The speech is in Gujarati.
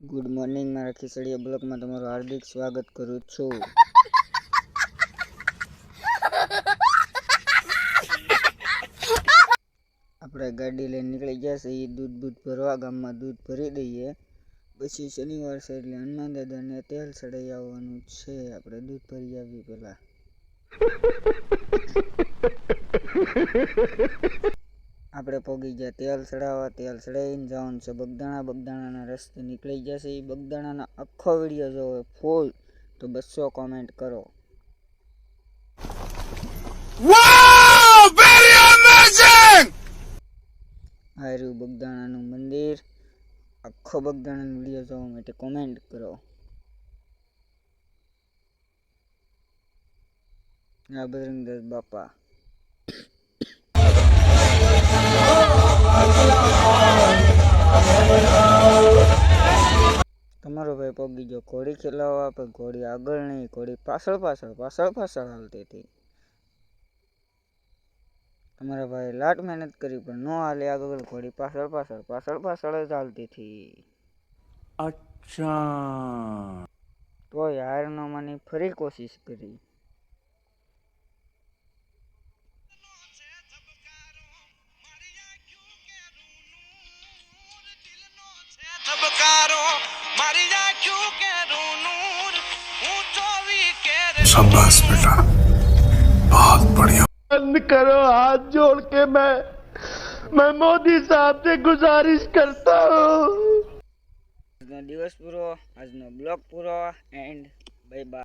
ગુડ મોર્નિંગ મારા ખીચડીયા બ્લોકમાં તમારું હાર્દિક સ્વાગત કરું છું. આપણે ગાડી લઈને નીકળી ગયા છે એ દૂધ બૂધ ભરવા, ગામમાં દૂધ ભરી દઈએ. પછી શનિવાર છે એટલે હનુમાન દાદાને તેલ ચડાઈ આવવાનું છે. આપણે દૂધ ભરી આવીએ પહેલાં. આપણે પગી ગયા તેલ ચડાવવા તેલ ચડાવીને જવાનું છે. બગદાણા બગદાણાના રસ્તે નીકળી જશે. એ બગદાણાનો આખો વીડિયો જોવો ફૂલ. તો બસો કોમેન્ટ કરો. આ રહ્યું બગદાણાનું મંદિર. આખો બગદાણાનો વીડિયો જોવા માટે કોમેન્ટ કરો. આ બજરંગદાસ બાપા. પોપો બીજો ઘોડી ખીલાવવા પણ ઘોડી આગળ નહીં ઘોડી પાછળ પાછળ પાછળ પાછળ હાલતી હતી અમારા ભાઈ લાટ મહેનત કરી પણ ન હાલે આગળ ઘોડી પાછળ પાછળ પાછળ પાછળ જ હાલતી હતી અચ્છા તો હાર ન માની ફરી કોશિશ કરી મારી शाबाश बेटा बहुत बढ़िया बंद करो हाथ जोड़ के मैं मैं मोदी साहब से गुजारिश करता हूँ આજનો દિવસ પૂરો આજનો બ્લોગ પૂરો એન્ડ બાય બાય